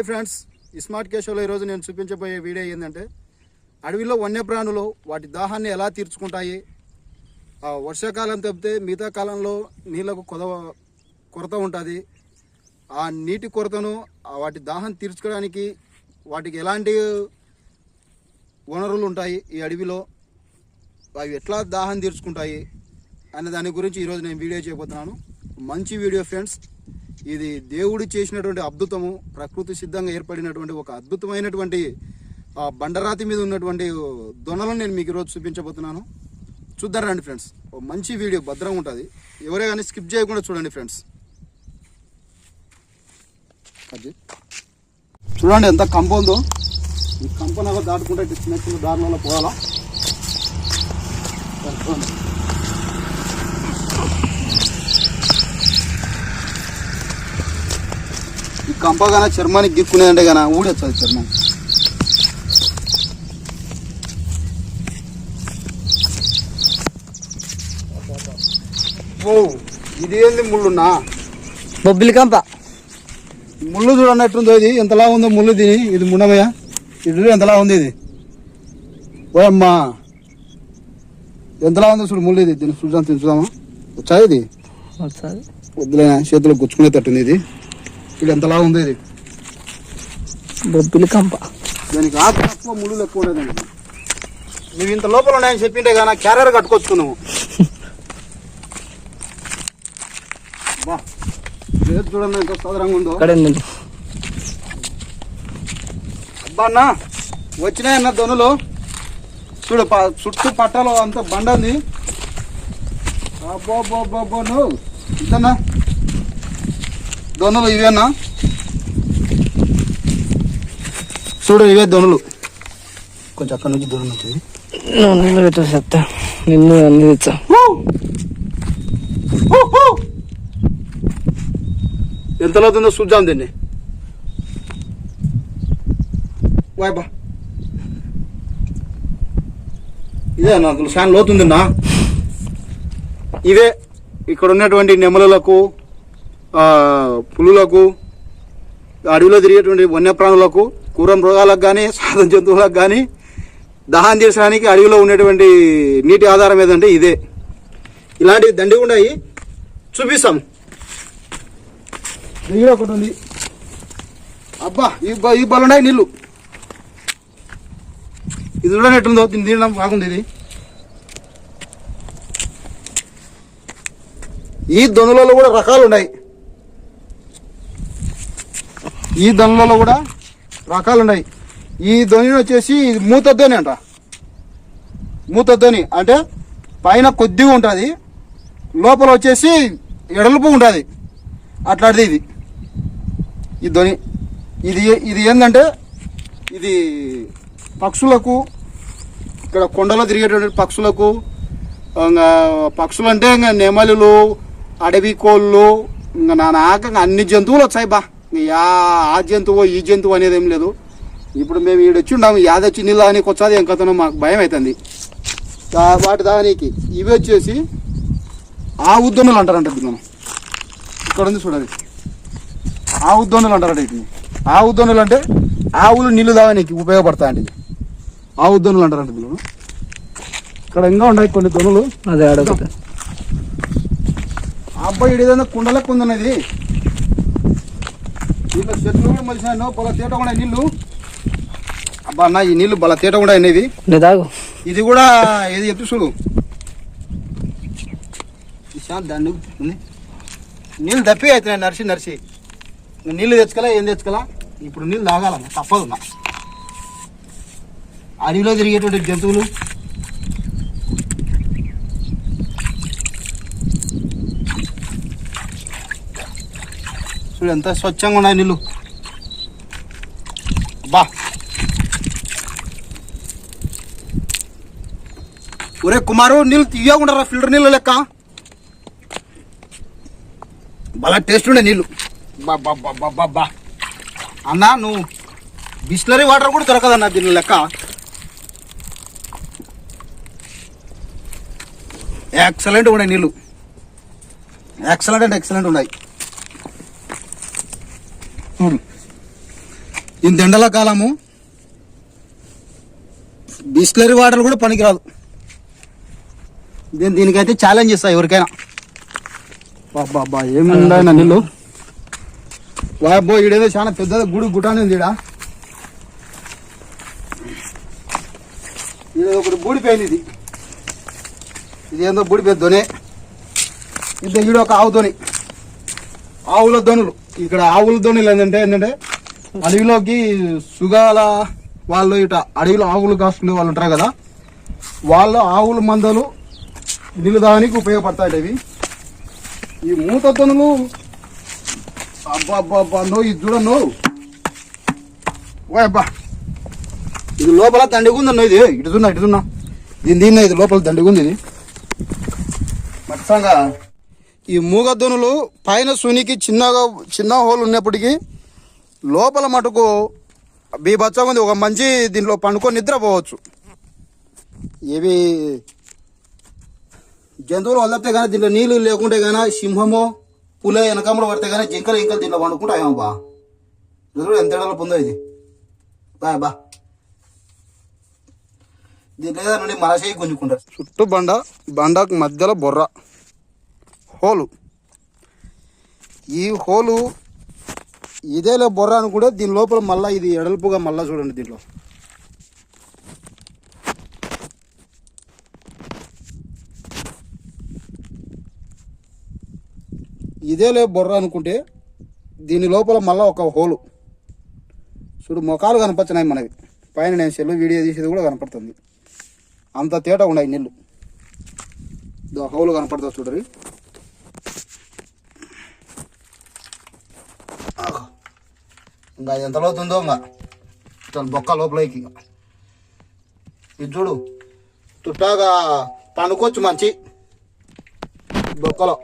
Hi friends ఈ smart కేషోలో ఈరోజు నేను చూపించబోయే వీడియో ఏంటంటే అడవిలో వన్యప్రాణులు వాటి దాహాన్ని ఎలా తీర్చుకుంటాయి? ఆ వర్షాకాలం తప్పితే మిగతా కాలంలో నీళ్ళకు కొదవ కొరత ఉంటుంది. ఆ నీటి కొరతను వాటి దాహం తీర్చుకోవడానికి వాటికి ఎలాంటి వనరులు ఉంటాయి ఈ అడవిలో? అవి ఎట్లా దాహం తీర్చుకుంటాయి? అనే దాని గురించి ఈరోజు నేను వీడియో చేయబోతున్నాను. మంచి వీడియో ఫ్రెండ్స్. ఇది దేవుడు చేసినటువంటి అద్భుతము ప్రకృతి సిద్ధంగా ఏర్పడినటువంటి ఒక అద్భుతమైనటువంటి ఆ బండరాతి మీద ఉన్నటువంటి దొనలను నేను మీకు ఈరోజు చూపించబోతున్నాను. చూద్దాం రండి ఫ్రెండ్స్. ఒక మంచి వీడియో భద్రంగా ఉంటుంది. ఎవరే కానీ స్కిప్ చేయకుండా చూడండి ఫ్రెండ్స్. అది. చూడండి ఎంత కంప ఉందో. ఈ కంపనగా దాటుకుంటే చిన్న చిన్న దారులలో పోవాలా? చూడండి. ఈ కంప గాన చర్మానికి గిక్కునేదంటే గాన ఊడొచ్చు చర్మం. ఓ ఇది ఏంది ముళ్ళున్నా? బొబ్బిలి కంప. ముళ్ళు చూడన్నట్టుందో ఇది. ఎంతలా ఉందో ముళ్ళు దీని. ఇది ముండమయ్య ఇది చూడు ఎంతలా ఉంది ఇది. ఓయమ్మా ఎంతలా ఉందో చూడు ముళ్ళు ఇది. దీన్ని చూద్దాం చూద్దామా? వచ్చా ఇది? వద్దులే చేతిలో గుచ్చుకునేటట్టుంది ఇది. ఇది ఎంతలా ఉంది ఇది? బొబ్బిలి కంప. దానికి ఆకు తక్కువ ముళ్ళు ఎక్కువ ఉండేదండి. నువ్వు ఇంత లోపల ఉన్నాయని చెప్పింటే కానీ క్యారియర్ కట్టుకొచ్చుకున్నావు. బా చేతి చూడండి ఎంత సదరంగా ఉందో. అబ్బా అన్న వచ్చినాయన్న దొనులు. చూడు చుట్టూ పట్టాలు అంత బండ ఉంది. అబ్బో అబ్బో నువ్వు. ఇంతన్నా దొనులు ఇవేనా? చూడు ఇవే దొనులు. కొంచెం అక్కడ నుంచి దూరం వచ్చింది నువ్వు పెట్టు చెప్తా నిన్ను అన్ని తెచ్చా. ఎంత లోతుందో చూద్దాం దీన్ని. వాయబా ఇదే నాకు చాలా లోతుందిన్నా. ఇవే ఇక్కడ ఉన్నటువంటి నెమలులకు పులులకు అడవిలో తిరిగేటువంటి వన్యప్రాణులకు క్రూర మృగాలకు కానీ సాధన జంతువులకు కానీ దహనం తీర్చడానికి అడవిలో ఉండేటువంటి నీటి ఆధారం ఏదంటే ఇదే. ఇలాంటివి దండిగా ఉన్నాయి. చూపిస్తాం. దగ్గర ఒకటి ఉంది. అబ్బా ఈ ఈ బలు ఉన్నాయి నీళ్ళు ఇది కూడా ఎట్టుందో దీన్ని తినడం బాగుంది ఇది. ఈ దొనులలో కూడా రకాలు ఉన్నాయి. ఈ దొనులలో కూడా రకాలు ఉన్నాయి ఈ ధ్వని వచ్చేసి ఇది మూత ధ్వని అంట. మూత ధ్వని అంటే పైన కొద్దిగా ఉంటుంది లోపల వచ్చేసి ఎడలుపు ఉంటుంది. అట్లాంటిది ఇది. ఈ ధ్వని. ఇది ఇది ఏంటంటే ఇది పక్షులకు ఇక్కడ కొండలో తిరిగేటువంటి పక్షులకు ఇంకా పక్షులు అంటే ఇంకా నెమలులు అడవి కోళ్ళు ఇంకా నా నాక అన్ని జంతువులు వచ్చాయి బా. ఆ జంతువు ఈ జంతువు అనేది ఏం లేదు. ఇప్పుడు మేము ఈడ వచ్చి ఉన్నాము యాదొచ్చి నీళ్ళు దానికి వచ్చాది ఏం కథనో మాకు భయం అవుతుంది. వాటి దానికి ఇవి వచ్చేసి ఆ ఉద్దనులు అంటారంట మనం ఇక్కడ ఉంది చూడండి. ఆవు దొన్నులు అంటారట వీటిని. ఆవు దొన్నులు అంటే ఆవులు నీళ్ళు తాగడానికి ఉపయోగపడతాయండి ఇది. ఆవు దొన్నులు అంటారంట వీళ్ళు ఇక్కడ ఇంకా ఉన్నాయి కొన్ని దొన్నులు అదే అడగదు ఆ అబ్బాయి ఏదైనా కుండలకు ఉందన్నది చెట్లు కూడా మలిసాను పొల తేట కూడా నీళ్ళు అబ్బా అన్న ఈ నీళ్ళు బల తేట కూడా తాగు. ఇది కూడా ఏది చెప్పు చూడు. విశాల్ దాన్ని. నీళ్ళు దప్పి అవుతున్నాయి నరిసి నరిసి. నీళ్ళు తెచ్చుకలా ఏం తెచ్చుకలా? ఇప్పుడు నీళ్ళు తాగాలన్న తప్పదు అడవిలో తిరిగేటువంటి జంతువులు చూడు ఎంత స్వచ్ఛంగా ఉన్నాయి నీళ్ళు. బా ఒరే కుమారు నీళ్ళు తీయకుండా ఫిల్టర్ నీళ్ళు లెక్క. బాగా టేస్ట్ ఉండే నీళ్ళు. బా బా బా బా బా బా. అన్నా నువ్వు బిస్లరీ వాటర్ కూడా దొరకదన్న దీని లెక్క. ఎక్సలెంట్ ఉన్నాయి నీళ్ళు. ఎక్సలెంట్ అంటే ఎక్సలెంట్ ఉన్నాయి. ఇంత ఎండల కాలము బిస్లరీ వాటర్ కూడా పనికిరాదు. దీని దీనికైతే ఛాలెంజ్ ఇస్తా ఎవరికైనా. బాబా ఏమి నీళ్ళు? వాబో ఈడేదో చాలా పెద్ద గుడి గుటానే ఉంది ఈడ. ఈడేదో ఒకటి బూడిపోయింది ఇది. ఇది ఏందో బూడిపోయింది దొనే. ఇది ఈడ ఒక ఆవు దొని. ఆవుల దొనులు. ఇక్కడ ఆవుల దొనులు ఏంటంటే ఏంటంటే అడవిలోకి సుగాల వాళ్ళు ఇట అడవిలో ఆవులు కాసుకునే వాళ్ళు ఉంటారు కదా వాళ్ళ ఆవుల మందలు నీళ్ళు దానికి ఉపయోగపడతాయి ఇవి ఈ మూత దొనులు అబ్బా నో ఇది చూడను ఓ అబ్బా. ఇది లోపల దండిగుందన్న ఇది? ఇటు చూన్నా ఇటు చూన్నా దీని దీన్ని ఇది లోపల దండిగుంది ఇది. మొత్తంగా ఈ మూగద్దనులు పైన సునికి చిన్నగా చిన్న హోల్ ఉన్నప్పటికీ లోపల మటుకు బీభత్సంగా ఉంది. ఒక మంచి దీంట్లో పండుకొని నిద్రపోవచ్చు. ఇవి జంతువులు వదిలితే కానీ దీంట్లో నీళ్ళు లేకుంటే కానీ సింహము పుల వెనకమ్మలు పడితే కానీ జింకలు ఇంకలు దీంట్లో పండుకుంటాయేమో బా. చూడు ఎంత ఎడల పొందో ఇది. బా బా. దీంట్లో ఏదో నుండి మన చేయి గుంజుకుంటారు. చుట్టూ బండ బండకు మధ్యలో బొర్ర. హోలు. ఈ హోలు ఇదేలే బొర్ర అనుకుంటే దీని లోపల మళ్ళీ ఇది ఎడల్పుగా మళ్ళీ చూడండి దీంట్లో. ఇదేలే బొర్ర అనుకుంటే దీని లోపల మళ్ళీ ఒక హోలు. చూడు ముఖాలు కనపచ్చినాయి మనవి. పైన నేను సెల్ వీడియో తీసేది కూడా కనపడుతుంది. అంత తేట ఉన్నాయి నీళ్ళు హోలు కనపడుతుంది చూడరు ఇంకా ఎంత లోతుందో ఇంకా తన బొక్క లోపలకి. ఇది చూడు చుట్టాగా పనుకోవచ్చు మంచి. బొక్కలో!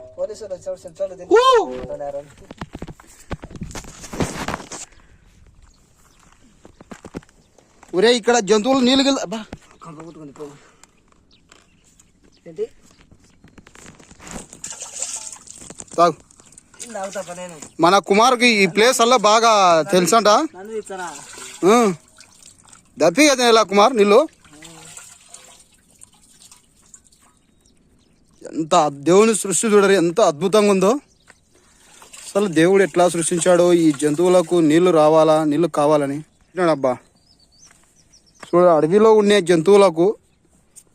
ఒరే ఇక్కడ జంతువులు నీళ్ళు గిల్ అబ్బా! ఏంటి? తాగు. మన కుమార్కి ఈ ప్లేస్ అలా బాగా తెలుసంట. దప్పి కదా ఇలా కుమార్ నీళ్ళు? ఎంత దేవుని సృష్టి చూడరు ఎంత అద్భుతంగా ఉందో. అసలు దేవుడు ఎట్లా సృష్టించాడో ఈ జంతువులకు నీళ్ళు రావాలా నీళ్ళు కావాలని. అబ్బా. చూడ అడవిలో ఉండే జంతువులకు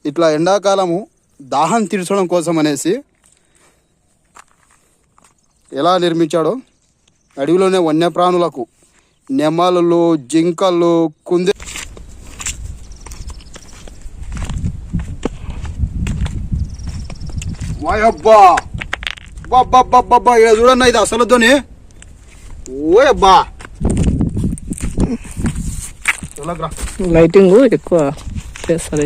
ఇట్లా ఎండాకాలము దాహం తీర్చడం కోసం అనేసి ఎలా నిర్మించాడో? అడవిలోనే వన్యప్రాణులకు నెమలులు జింకలు కుందే వాయబ్బా! బాబ్బా ఇక్కడ చూడన్న ఇది అసలుతోని ఓయబ్బా! చూడకురా. లైటింగ్ ఎక్కువ చేస్తారు.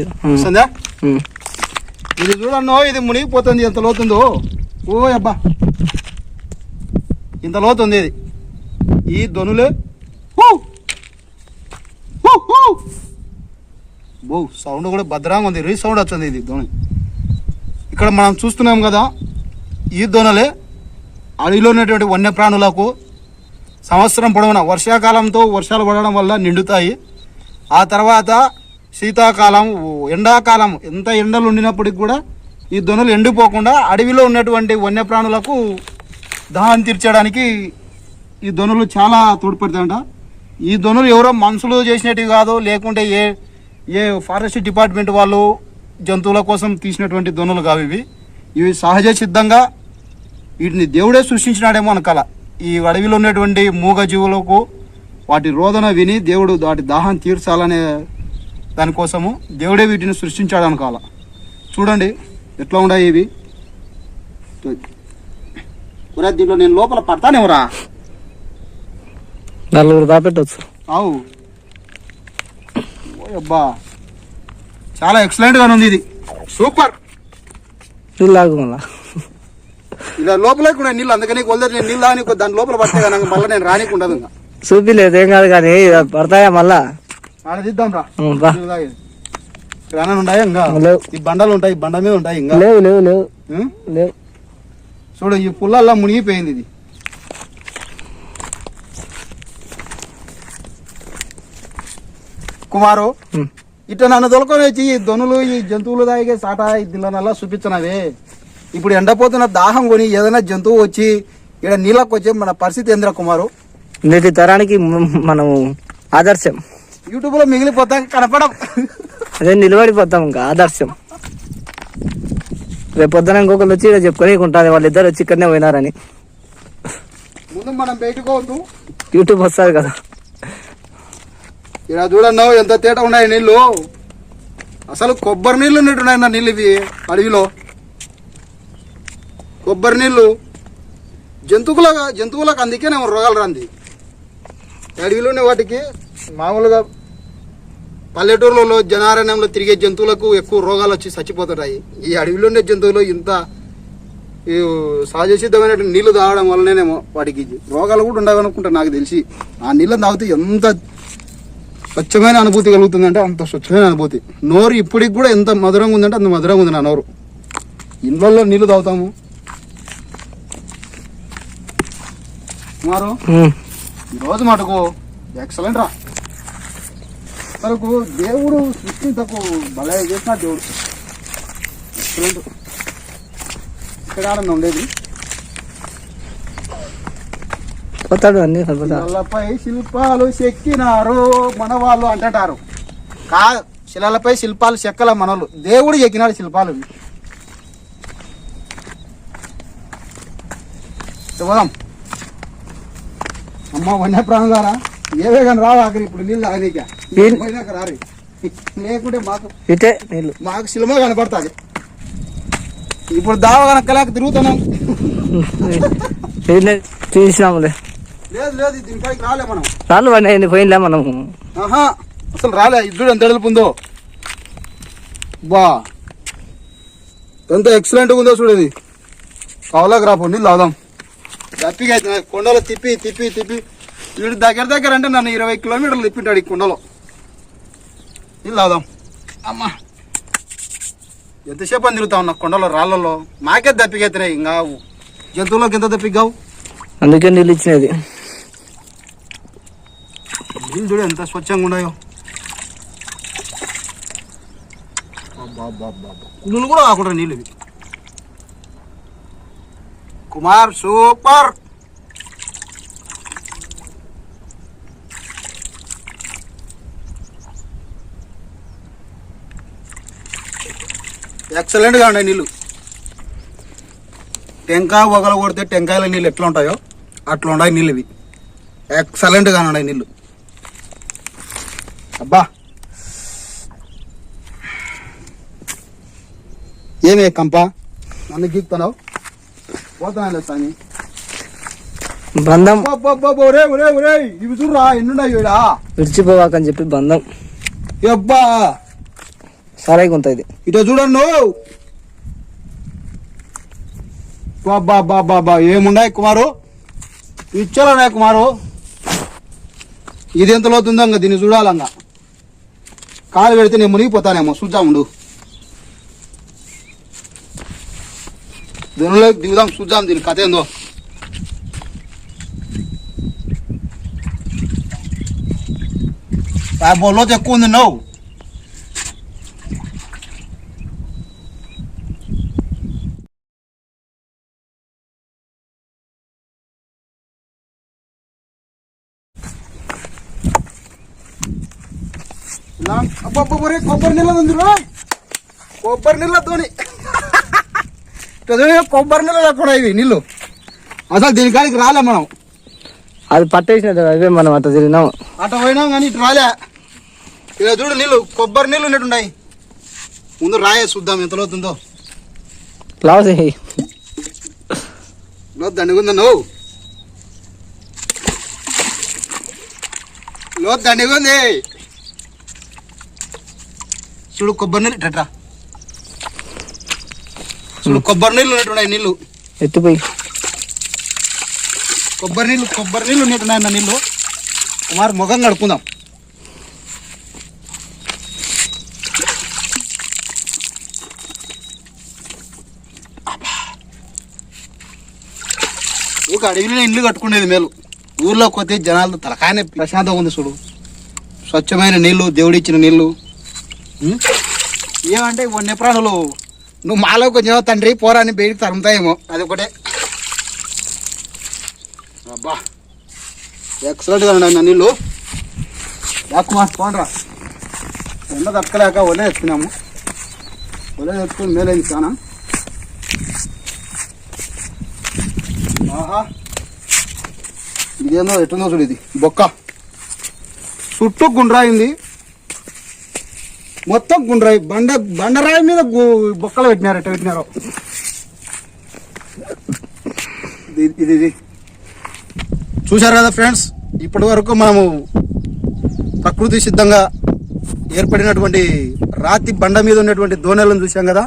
ఇది చూడన్నో ఇది మునిగిపోతుంది ఎంత లోతుందో? ఓ అబ్బా ఇంత లోతుంది ఇది. ఈ దొనులే. బో సౌండ్ కూడా భద్రంగా ఉంది. రీ సౌండ్ వచ్చింది ఇది ధ్వని. ఇక్కడ మనం చూస్తున్నాం కదా ఈ దొనలే అడవిలో ఉన్నటువంటి వన్యప్రాణులకు సంవత్సరం పొడవునా వర్షాకాలంతో వర్షాలు పడడం వల్ల నిండుతాయి. ఆ తర్వాత శీతాకాలం ఎండాకాలం ఎంత ఎండలు ఉండినప్పటికి కూడా ఈ ధ్వనులు ఎండిపోకుండా అడవిలో ఉన్నటువంటి వన్యప్రాణులకు దాహం తీర్చడానికి ఈ దొనలు చాలా తోడ్పడతాయంట. ఈ ధ్వనులు ఎవరో మనుషులు చేసినట్టు కాదు లేకుంటే ఏ ఏ ఫారెస్ట్ డిపార్ట్మెంట్ వాళ్ళు జంతువుల కోసం తీసినటువంటి దొనలు కావు ఇవి. ఇవి సహజ సిద్ధంగా వీటిని దేవుడే సృష్టించినాడేమో అనకాల ఈ అడవిలో ఉన్నటువంటి మూగ జీవులకు వాటి రోదన విని దేవుడు వాటి దాహం తీర్చాలనే దానికోసము దేవుడే వీటిని సృష్టించాడు అనుకోవాల చూడండి ఎట్లా ఉన్నాయి ఇవి? ఒరే దీంట్లో నేను లోపల పడతానేమరా నలుగురు దాపెట్టవచ్చు అవు. అబ్బా. చాలా ఎక్సలెంట్గా ఉంది ఇది. సూపర్. నీళ్ళు ఇలా లోపల కూడా నీళ్ళు అందుకని కొలదరు నేను నీళ్ళు రాని దాని లోపల పడితే కనుక మళ్ళీ నేను రానికి ఉండదు ఇంకా. చూపిలేదు ఏం కాదు కానీ పడతాయా మళ్ళా? ఆడ తీద్దాం రా. ఇక్కడ ఉన్నాయా ఇంకా? ఈ బండలు ఉంటాయి బండ మీద ఉంటాయి ఇంకా. లేవు లేవు లేవు? లేవు. చూడు ఈ పుల్లల్లా మునిగిపోయింది ఇది. కుమారు. ఇట్లా నన్ను దొలకొని వచ్చి ఈ దొనులు ఈ జంతువులు తాగే సాట దీనిలో చూపించినవే. ఇప్పుడు ఎండపోతున్న దాహం కొని ఏదైనా జంతువు వచ్చి ఇక్కడ నీళ్ళకి వచ్చే మన పరిస్థితి ఏంద్రా కుమారు? నేటి తరానికి మ- మనము ఆదర్శం. యూట్యూబ్లో మిగిలిపోతాం కనపడం. అదే నిలబడిపోతాం ఇంకా ఆదర్శం. రేపు పొద్దున ఇంకొకరు వచ్చి ఇలా చెప్పుకొని ఉంటుంది వాళ్ళిద్దరు వచ్చి ఇక్కడనే పోయినారని. ముందు మనం బయటకోవద్దు యూట్యూబ్ వస్తుంది కదా. ఇలా చూడన్నా ఎంత తేట ఉన్నాయి నీళ్ళు. అసలు కొబ్బరి నీళ్ళు ఉన్నట్టున్నాయి నా నీళ్ళు ఇవి అడవిలో. కొబ్బరి నీళ్ళు. జంతువుల జంతువులకు అందుకే నేను రోగాలు రాంది. అడవిలోనే వాటికి మామూలుగా పల్లెటూరులలో జనారణ్యంలో తిరిగే జంతువులకు ఎక్కువ రోగాలు వచ్చి చచ్చిపోతుంటాయి. ఈ అడవిలోనే జంతువులు ఇంత ఈ సహజ సిద్ధమైన నీళ్ళు తాగడం వల్లనేమో వాటికి రోగాలు కూడా ఉండవనుకుంటా నాకు తెలిసి. ఆ నీళ్ళని తాగితే ఎంత స్వచ్ఛమైన అనుభూతి కలుగుతుందంటే అంత స్వచ్ఛమైన అనుభూతి. నోరు ఇప్పటికి కూడా ఎంత మధురంగా ఉందంటే అంత మధురంగా ఉంది నా నోరు. ఇండ్లలో నీళ్ళు తాగుతాము. కుమారు ఉం. ఈ రోజు మటుకు ఎక్సలెంట్ రా. అసలుకు దేవుడు సృష్టించకు భలే చేసిన దేవుడు. ఎక్సలెంట్ ఇక్కడ ఆనందం ఉండేది. పోతాడు అన్ని పోతాడు. శిలలపై శిల్పాలు చెక్కినారు మన వాళ్ళు అంటారు. కా శిలలపై శిల్పాలు చెక్కల మనలు దేవుడు చెక్కినాడు శిల్పాలు. శుభం అమ్మ ప్రాణారా ఏవే కానీ రావు ఆఖరి ఇప్పుడు నీళ్ళు నీళ్ళు- పోయినాక రారి. లేకుంటే మాకు ఇటే నీళ్ళు. మాకు శిలమ కనపడుతుంది. ఇప్పుడు దావ కనక్కలేక తిరుగుతున్నాం. తీసినాములే. లేదు లేదు దీనికాడికి రాలే మనం. రాళ్ళు పడినాయి పోయిందా మనం. ఆహా అసలు రాలే. ఇద్దరు ఎంత ఎడల్పు ఉందో బా. ఎంత ఎక్సలెంట్ ఉందో చూడేది కవలకు రాపు నీళ్ళు తాగుదాం. దప్పిగా అవుతుంది కొండలో తిప్పి తిప్పి తిప్పి. వీడు దగ్గర దగ్గర అంటే నన్ను ఇరవై కిలోమీటర్లు తిప్పింటాడు ఈ కొండలో. నీళ్ళు తాగుదాం అమ్మా. ఎంతసేపు అని తిరుగుతా ఉన్నా కొండలో రాళ్ళలో? మాకే దప్పిగా అవుతున్నాయి ఇంకా జంతువులకు ఎంత దప్పిగావు అందుకే నీళ్ళు ఇచ్చినది. నీళ్ళు చూడు ఎంత స్వచ్ఛంగా ఉన్నాయో. కుళ్ళు కూడా కాకుండా నీళ్ళు కుమార్ సూపర్. ఎక్సలెంట్గా ఉన్నాయి నీళ్ళు. టెంకాయ ఒకలు కొడితే టెంకాయల నీళ్ళు ఎట్లా ఉంటాయో అట్లా ఉన్నాయి నీళ్ళు ఇవి. ఎక్సలెంట్గా ఉన్నాయి నీళ్ళు. అబ్బా. ఏమే కంప? నన్ను గీక్తున్నావు? పోతున్నాను సామి బంధం. ఇవి చూడరా ఎన్నున్నాయి విడిచిపోవాకని చెప్పి బంధం. అబ్బా సరే కొంత ఇది. ఇటు చూడండి. బాబా బాబా బా ఏమున్నాయి కుమారు ఇచ్చాలన్నాయి కుమారు? ఇది ఎంత లోతుందో ఇంకా దీన్ని చూడాలంగా. కాలు పెడితే నేను మునిగిపోతానేమో చూద్దాం దీనిలో దిగుదాం చూద్దాం దీని కథ ఏందో. ఆ బొల్లోతో ఎక్కువ ఉంది నువ్వు ఇలా అబ్బబ్బబ్బరే కొబ్బరి నీళ్ళ ఉంది కొబ్బరి నీళ్ళతోని కొబ్బరి నీళ్ళు లేకుండా ఇవి నీళ్ళు. అసలు దీనికాడికి రాలే మనం. అది పట్టేసినది అవే మనం అట్లా తిరిగినాం. అట్ట పోయినాం కానీ ఇటు రాలే. ఇలా చూడు నీళ్ళు కొబ్బరి నీళ్ళు ఉన్నట్టున్నాయి ముందు రాయే చూద్దాం ఎంత లోతుందో లాస్ అయ్యి లో దండుగుందా నువ్వు? లో దండిగా ఉంది చూడు కొబ్బరి నీళ్ళు టట్రా చూడు కొబ్బరి నీళ్ళు ఉన్నట్టున్నాయి నీళ్ళు. ఎత్తుపోయి. కొబ్బరి నీళ్ళు కొబ్బరి నీళ్ళు ఉన్నట్టున్నాయి అన్న నీళ్ళు. కుమార్ ముఖం కడుక్కుందాం. ఒక అడవిలో ఇల్లు కట్టుకునేది మేలు. ఊర్లో కొద్ది జనాలు తలకాయనే ప్రశాంతంగా ఉంది చూడు. స్వచ్ఛమైన నీళ్ళు దేవుడిచ్చిన నీళ్ళు ఉం? ఏమంటే వన్య ప్రాణులు? నువ్వు మాలో కొంచెం తండ్రి పోరాని బయటికి తరుముతాయేమో. అది ఒకటే అబ్బా ఎక్సలెంట్గా ఉన్నాయి నీళ్ళు. యాకు మాస్ పోండ్రా. ఎండ తక్కలేక ఒలే ఎత్తుకున్నాము. ఒలే ఎత్తుకుని మేలైంది చాలా ఆహా. ఇదేందో ఎట్టుందో చూడు ఇది. బొక్క. చుట్టూ గుండ్రాయింది. మొత్తం గుండ్రాయి బండ బండరాయి మీద బొక్కలు పెట్టినారు ఎట్ట పెట్టినారు. ఇది ఇది చూశారు కదా ఫ్రెండ్స్ ఇప్పటి వరకు మనము ప్రకృతి సిద్ధంగా ఏర్పడినటువంటి రాతి బండ మీద ఉన్నటువంటి దోణలను చూసాం కదా.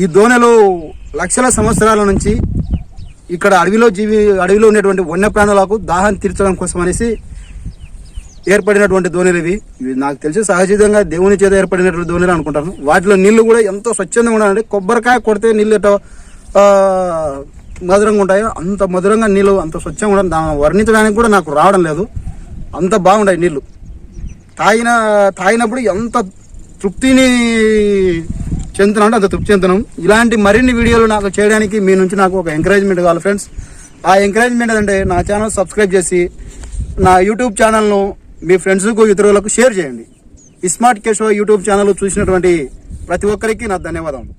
ఈ దోణలు లక్షల సంవత్సరాల నుంచి ఇక్కడ అడవిలో జీవి అడవిలో ఉన్నటువంటి వన్యప్రాణులకు దాహం తీర్చడం కోసం అనేసి ఏర్పడినటువంటి ధోనిలు ఇవి. ఇవి నాకు తెలిసి సహజంగా దేవుని చేత ఏర్పడినటువంటి ధోనిలు అనుకుంటాను. వాటిలో నీళ్ళు కూడా ఎంతో స్వచ్ఛంగా ఉండాలంటే కొబ్బరికాయ కొడితే నీళ్ళు ఎట మధురంగా ఉంటాయో అంత మధురంగా నీళ్ళు అంత స్వచ్ఛంగా ఉండాలి. దాన్ని వర్ణించడానికి కూడా నాకు రావడం లేదు. అంత బాగుంటాయి నీళ్ళు తాగిన తాగినప్పుడు ఎంత తృప్తిని చెందుతున్నాం అంటే అంత తృప్తి చెందుతున్నాం. ఇలాంటి మరిన్ని వీడియోలు నాకు చేయడానికి మీ నుంచి నాకు ఒక ఎంకరేజ్మెంట్ కావాలి ఫ్రెండ్స్ ఆ ఎంకరేజ్మెంట్ ఏంటంటే నా ఛానల్ సబ్స్క్రైబ్ చేసి నా యూట్యూబ్ ఛానల్ను మీ ఫ్రెండ్స్కు ఇతరులకు షేర్ చేయండి. స్మార్ట్ కేశవ యూట్యూబ్ ఛానల్ చూసినటువంటి ప్రతి ఒక్కరికి నా ధన్యవాదాలు